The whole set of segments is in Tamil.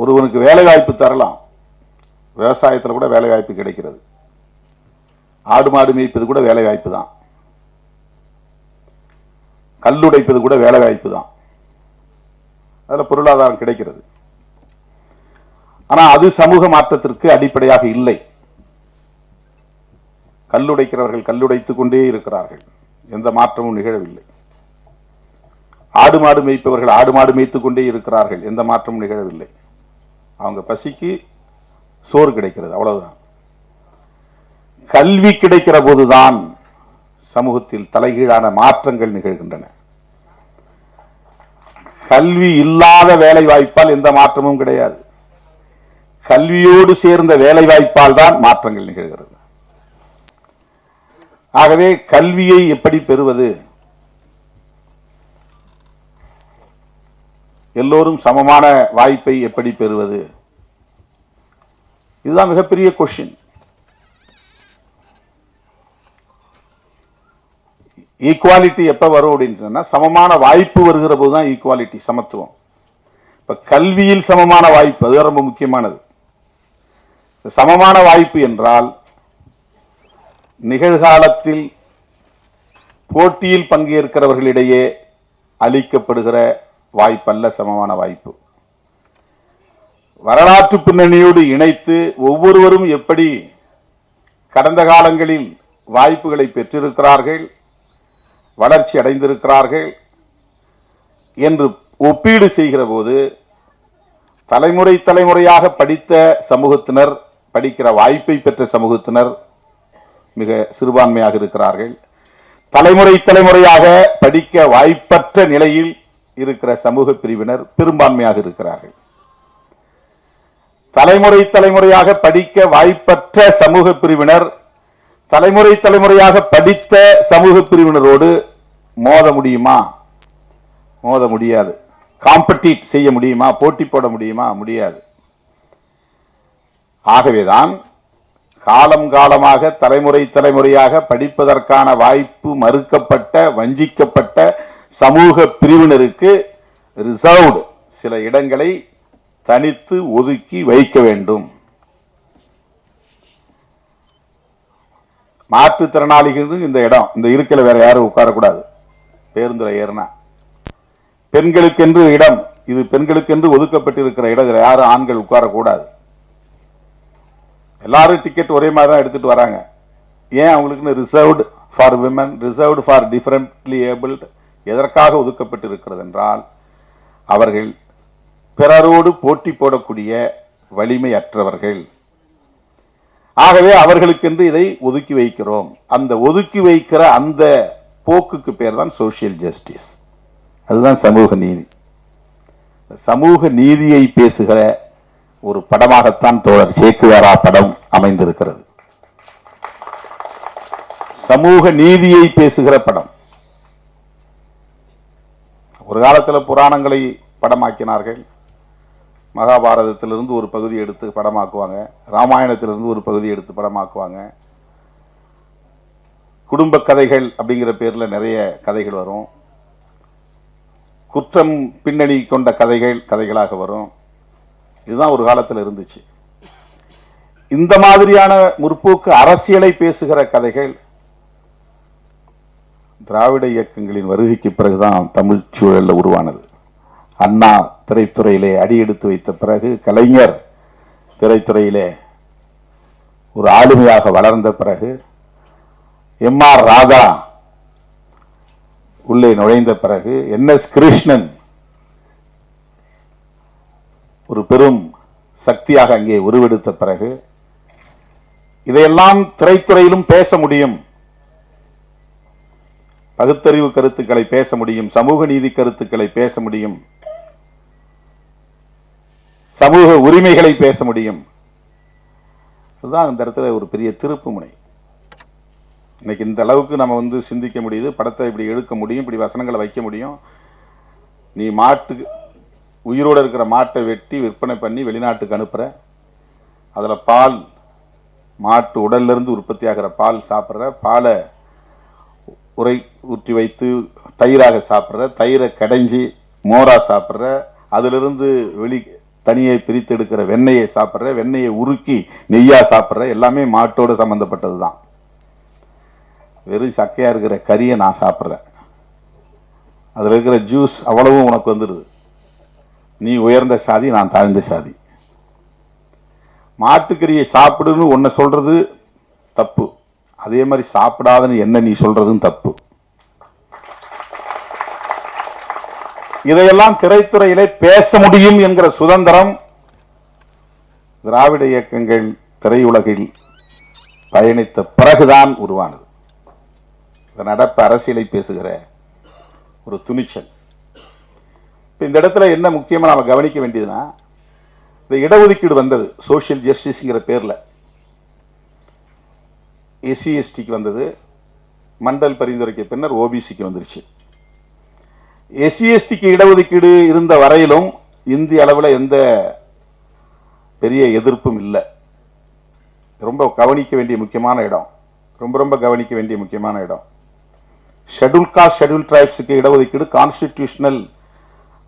ஒருவனுக்கு வேலை வாய்ப்பு தரலாம். விவசாயத்தில் கூட வேலை வாய்ப்பு கிடைக்கிறது. ஆடு மாடு மேய்ப்பது கூட வேலை வாய்ப்பு தான் கல்லுடைப்பது கூட வேலை வாய்ப்பு தான். அதில் பொருளாதாரம் கிடைக்கிறது. ஆனா அது சமூக மாற்றத்திற்கு அடிப்படையாக இல்லை. கல்லுடைக்கிறவர்கள் கல்லுடைத்து கொண்டே இருக்கிறார்கள். எந்த மாற்றமும் நிகழவில்லை. ஆடு மாடு மேய்ப்பவர்கள் ஆடு மாடு மேய்த்து கொண்டே இருக்கிறார்கள். எந்த மாற்றமும் நிகழவில்லை. அவங்க பசிக்கு சோறு கிடைக்கிறது அவ்வளவுதான். கல்வி கிடைக்கிற போதுதான் சமூகத்தில் தலைகீழான மாற்றங்கள் நிகழ்கின்றன. கல்வி இல்லாத வேலை வாய்ப்பால் எந்த மாற்றமும் கிடையாது. கல்வியோடு சேர்ந்த வேலை வாய்ப்பால் தான் மாற்றங்கள் நிகழ்கிறது. ஆகவே கல்வியை எப்படி பெறுவது? எல்லோரும் சமமான வாய்ப்பை எப்படி பெறுவது? இதுதான் மிகப்பெரிய கொஷின் ஈக்குவாலிட்டி எப்ப வரும் அப்படின்னு சொன்னா சமமான வாய்ப்பு வருகிற போது தான் ஈக்குவாலிட்டி சமத்துவம். இப்போ கல்வியில் சமமான வாய்ப்பு அது ரொம்ப முக்கியமானது. சமமான வாய்ப்பு என்றால் நிகழ்காலத்தில் போட்டியில் பங்கேற்கிறவர்களிடையே அளிக்கப்படுகிற வாய்ப்பல்ல சமமான வாய்ப்பு. வரலாற்று பின்னணியோடு இணைத்து ஒவ்வொருவரும் எப்படி கடந்த காலங்களில் வாய்ப்புகளை பெற்றிருக்கிறார்கள் வளர்ச்சி அடைந்திருக்கிறார்கள் என்று ஒப்பீடு செய்கிற போது தலைமுறை தலைமுறையாக படித்த சமூகத்தினர் படிக்கிற வாய்ப்பை பெற்ற சமூகத்தினர் மிக சிறுபான்மையாக இருக்கிறார்கள். தலைமுறை தலைமுறையாக படிக்க வாய்ப்பற்ற நிலையில் இருக்கிற சமூக பிரிவினர் பெரும்பான்மையாக இருக்கிறார்கள். தலைமுறை தலைமுறையாக படிக்க வாய்ப்பற்ற சமூக பிரிவினர் தலைமுறை தலைமுறையாக படித்த சமூக பிரிவினரோடு மோத முடியுமா? மோத முடியாது. காம்படிட் செய்ய முடியுமா? போட்டி போட முடியுமா? முடியாது. ஆகவேதான் காலம் காலமாக தலைமுறை தலைமுறையாக படிப்பதற்கான வாய்ப்பு மறுக்கப்பட்ட வஞ்சிக்கப்பட்ட சமூக பிரிவினருக்கு ரிசர்வ்டு சில இடங்களை தனித்து ஒதுக்கி வைக்க வேண்டும். மாற்றுத்திறனாளிகளுக்கு இந்த இடம் இந்த இருக்கையில் வேற யாரும் உட்காரக்கூடாது. பேருந்தில் ஏறினா. பெண்களுக்கென்று இடம் இது பெண்களுக்கென்று ஒதுக்கப்பட்டிருக்கிற இடம் இதுல யாரும் ஆண்கள் உட்காரக்கூடாது. எல்லாரும் டிக்கெட் ஒரே மாதிரி தான் எடுத்துட்டு வராங்க. ஏன் அவங்களுக்குன்னு reserved for women reserved for differently abled எதற்காக ஒதுக்கப்பட்டிருக்கிறது என்றால் அவர்கள் பிறரோடு போட்டி போடக்கூடிய வலிமையற்றவர்கள். ஆகவே அவர்களுக்கென்று இதை ஒதுக்கி வைக்கிறோம். அந்த ஒதுக்கி வைக்கிற அந்த போக்குக்கு பேர் தான் சோசியல் ஜஸ்டிஸ் அதுதான் சமூக நீதி. சமூக நீதியை பேசுகிற ஒரு படமாகத்தான் தோழர் சேக்குவாரா படம் அமைந்திருக்கிறது. சமூக நீதியை பேசுகிற படம். ஒரு காலத்தில் புராணங்களை படமாக்கினார்கள். மகாபாரதத்திலிருந்து ஒரு பகுதி எடுத்து படமாக்குவாங்க. ராமாயணத்திலிருந்து ஒரு பகுதி எடுத்து படமாக்குவாங்க. குடும்ப கதைகள் அப்படிங்கிற பேரில் நிறைய கதைகள் வரும். குற்றம் பின்னணி கொண்ட கதைகள் கதைகளாக வரும். இதுதான் ஒரு காலத்தில் இருந்துச்சு. இந்த மாதிரியான முற்போக்கு அரசியலை பேசுகிற கதைகள் திராவிட இயக்கங்களின் வருகைக்கு பிறகுதான் தமிழ் சூழல்ல உருவானது. அண்ணா திரைத்துறையிலே அடியெடுத்து வைத்த பிறகு கலைஞர் திரைத்துறையிலே ஒரு ஆளுமையாக வளர்ந்த பிறகு எம் ஆர் ராதா உள்ளே நுழைந்த பிறகு என் எஸ் கிருஷ்ணன் ஒரு பெரும் சக்தியாக அங்கே உருவெடுத்த பிறகு இதையெல்லாம் திரைத்துறையிலும் பேச முடியும். பகுத்தறிவு கருத்துக்களை பேச முடியும் சமூக நீதி கருத்துக்களை பேச முடியும் சமூக உரிமைகளை பேச முடியும். அதுதான் அந்த இடத்துல ஒரு பெரிய திருப்பு முனை. இன்னைக்கு இந்த அளவுக்கு நம்ம வந்து சிந்திக்க முடியுது படத்தை இப்படி எடுக்க முடியும் இப்படி வசனங்களை வைக்க முடியும். நீ மாட்டுக்கு உயிரோட இருக்கிற மாட்டை வெட்டி விற்பனை பண்ணி வெளிநாட்டுக்கு அனுப்புற. அதில் பால் மாட்டு உடல்லிருந்து உற்பத்தி ஆகிற பால் சாப்பிட்ற பாலை உரை ஊற்றி வைத்து தயிராக சாப்பிட்ற தயிரை கடைஞ்சி மோரா சாப்பிட்ற அதிலிருந்து வெளி தனியை பிரித்து எடுக்கிற வெண்ணெயை சாப்பிட்ற வெண்ணெயை உருக்கி நெய்யாக சாப்பிட்ற எல்லாமே மாட்டோடு சம்மந்தப்பட்டது தான் வெறும் சக்கையாக இருக்கிற கறியை நான் சாப்பிட்றேன். அதில் இருக்கிற ஜூஸ் அவ்வளவும் உனக்கு வந்துடுது. நீ உயர்ந்த சாதி நான் தாழ்ந்த சாதி. மாட்டுக்கறியை சாப்பிடுன்னு ஒன்றை சொல்கிறது தப்பு. அதே மாதிரி சாப்பிடாதன்னு என்ன நீ சொல்றதும் தப்பு. இதையெல்லாம் திரைத்துறையிலே பேச முடியும் என்கிற சுதந்திரம் திராவிட இயக்கங்கள் திரையுலகில் பயணித்த பிறகுதான் உருவானது. இந்த நடப்பு அரசியலை பேசுகிற ஒரு துணிச்சல். இப்போ இந்த இடத்துல என்ன முக்கியமாக நாம கவனிக்க வேண்டியதுன்னா இந்த இடஒதுக்கீடு வந்தது சோஷியல் ஜஸ்டிஸ்ங்கிற பேர்ல. எஸ்சி எஸ்டிக்கு வந்தது. மண்டல் பரிந்துரைக்கு பின்னர் ஓபிசிக்கு வந்துருச்சு. எஸ்சி எஸ்டிக்கு இடஒதுக்கீடு இருந்த வரையிலும் இந்திய அளவில் எந்த பெரிய எதிர்ப்பும் இல்லை. ரொம்ப கவனிக்க வேண்டிய முக்கியமான இடம். ரொம்ப ரொம்ப கவனிக்க வேண்டிய முக்கியமான இடம். ஷெடியூல் காஸ்ட் ஷெட்யூல் ட்ரைப்ஸுக்கு இடஒதுக்கீடு கான்ஸ்டிடியூஷனல்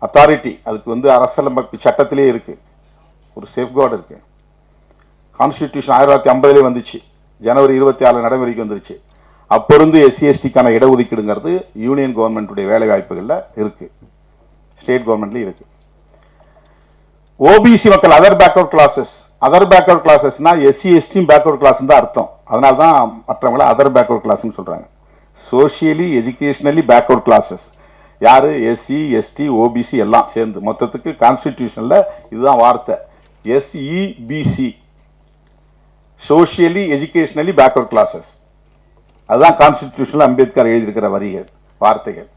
அத்தாரிட்டி அதுக்கு வந்து அரசியலமைப்பு சட்டத்திலே இருக்குது ஒரு சேஃப்கார்டு இருக்குது கான்ஸ்டிடியூஷன் ஆயிரத்தி தொள்ளாயிரத்தி ஐம்பதுலேயே வந்துச்சு. ஜனவரி இருபத்தி ஆறு நடைமுறைக்கு வந்துருச்சு. அப்போ இருந்து எஸ்சி எஸ்டிக்கான இடஒதுக்கீடுங்கிறது யூனியன் கவர்மெண்ட்டுடைய வேலை வாய்ப்புகளில் இருக்கு. ஸ்டேட் கவர்மெண்ட்லேயும் இருக்கு. ஓபிசி மக்கள் other backward classes other backward கிளாஸஸ்னா SC எஸ்டியும் பேக்வர்ட் கிளாஸ் தான் அர்த்தம். அதனால தான் மற்றவங்கள அதர் பேக்வர்ட் கிளாஸ்னு சொல்கிறாங்க சோஷியலி எஜுகேஷ்னலி பேக்வர்ட் கிளாஸஸ் யார்? எஸ்சி எஸ்டி ஓபிசி எல்லாம் சேர்ந்து. மொத்தத்துக்கு கான்ஸ்டிடியூஷனில் இதுதான் வார்த்தை. SEBC socially educationally backward classes அதுதான் கான்ஸ்டிடியூஷனில் அம்பேத்கர் எழுதியிருக்கிற வரிகள் வார்த்தைகள்.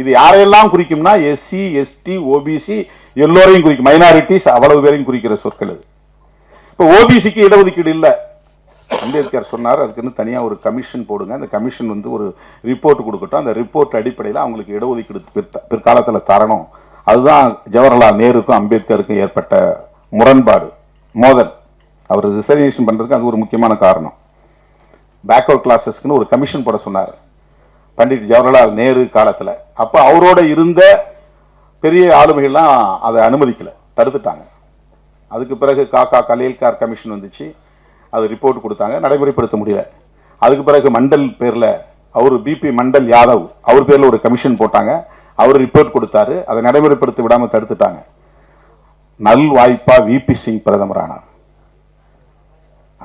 இது யாரையெல்லாம் குறிக்கும்னா எஸ்சி எஸ்டி ஓபிசி எல்லோரையும் குறிக்கும். மைனாரிட்டிஸ் அவ்வளவு பேரையும் குறிக்கிற சொற்கள் இது. இப்போ ஓபிசிக்கு இடஒதுக்கீடு இல்லை. அம்பேத்கர் சொன்னார் அதுக்குன்னு தனியாக ஒரு கமிஷன் போடுங்க. அந்த கமிஷன் வந்து ஒரு ரிப்போர்ட் கொடுக்கட்டும். அந்த ரிப்போர்ட் அடிப்படையில் அவங்களுக்கு இடஒதுக்கீடு பிற்காலத்தில் தரணும். அதுதான் ஜவஹர்லால் நேருக்கும் அம்பேத்கருக்கும் ஏற்பட்ட முரண்பாடு மோதல். அவர் ரிசர்வேஷன் பண்ணுறதுக்கு அது ஒரு முக்கியமான காரணம். பேக்வர்ட் கிளாஸஸ்க்குன்னு ஒரு கமிஷன் போட சொன்னார். பண்டிட் ஜவஹர்லால் நேரு காலத்தில். அப்போ அவரோட இருந்த பெரிய ஆளுமைகள்லாம் அதை அனுமதிக்கலை. தடுத்துட்டாங்க. அதுக்கு பிறகு காக்கா கலேல்கார் கமிஷன் வந்துச்சு. அது ரிப்போர்ட் கொடுத்தாங்க. நடைமுறைப்படுத்த முடியல. அதுக்கு பிறகு மண்டல் பேரில் அவர் பிபி மண்டல் யாதவ் அவர் பேரில் ஒரு கமிஷன் போட்டாங்க. அவர் ரிப்போர்ட் கொடுத்தாரு. அதை நடைமுறைப்படுத்த விடாமல் தடுத்துட்டாங்க. நல் வாய்ப்பாக விபி சிங் பிரதமரானார்.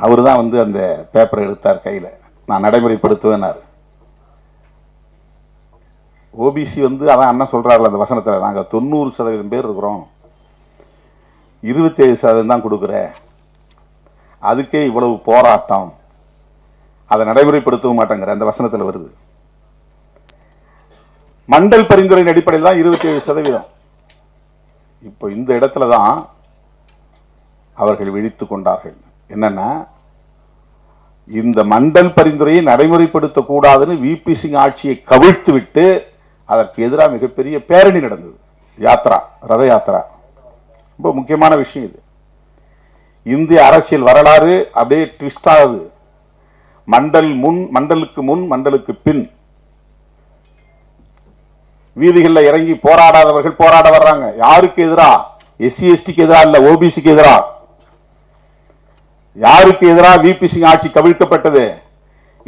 அவர் தான் வந்து அந்த பேப்பரை எடுத்தார் கையில. நான் நடைமுறைப்படுத்துவேன்னாரு. ஓபிசி வந்து அதான் அண்ணன் சொல்கிறார்கள் அந்த வசனத்துல நாங்க தொண்ணூறு சதவீதம் பேர் இருக்கிறோம். இருபத்தேழு சதவீதம் தான் கொடுக்குற. அதுக்கே இவ்வளவு போராட்டம். அதை நடைமுறைப்படுத்தவும் மாட்டேங்கிற. அந்த வசனத்தில் வருது. மண்டல் பரிந்துரையின் அடிப்படையில் தான் இருபத்தி ஏழு சதவீதம். இப்போ இந்த இடத்துல தான் அவர்கள் விழித்து கொண்டார்கள். என்னன்னா இந்த மண்டல் பரிந்துரையை நடைமுறைப்படுத்த கூடாதுன்னு விபி சிங் ஆட்சியை கவிழ்த்து விட்டு அதற்கு எதிராக மிகப்பெரிய பேரணி நடந்தது. யாத்ரா ரத யாத்ரா. ரொம்ப முக்கியமான விஷயம் இது. இந்திய அரசியல் வரலாறு அப்படியே ட்விஸ்ட் ஆகுது. மண்டல் முன் மண்டலுக்கு முன் மண்டலுக்கு பின். வீதிகளில் இறங்கி போராடாதவர்கள் போராட வர்றாங்க. யாருக்கு எதிராக எஸ்சி எஸ்டிக்கு எதிராக இல்லை ஓபிசிக்கு எதிராக யாருக்கு எதிராக விபி சிங் ஆட்சி கவிழ்க்கப்பட்டது?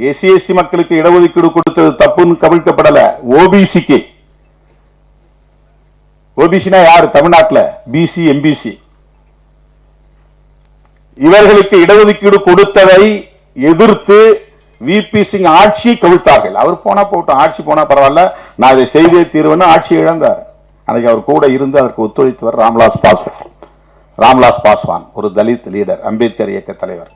எஸ்சி எஸ்டி மக்களுக்கு இடஒதுக்கீடு கொடுத்தது தப்புன்னு கவிழ்க்கப்படல. ஓபிசிக்கு ஓபிசினா யாரு? தமிழ்நாட்டில். பிசி எம்பிசி இவர்களுக்கு இடஒதுக்கீடு கொடுத்ததை எதிர்த்து விபி சிங் ஆட்சி கவிழ்த்தார்கள். அவர் போனா போட்டோம் ஆட்சி போனா பரவாயில்ல. நான் இதை செய்தே தீர்வுன்னு ஆட்சி இழந்தார். அன்னைக்கு அவர் கூட இருந்து அதற்கு ஒத்துழைத்தவர் ராம்விலாஸ் பாஸ்வான். ராம்லாஸ் பாஸ்வான் ஒரு தலித் லீடர் அம்பேத்கர் இயக்க தலைவர்.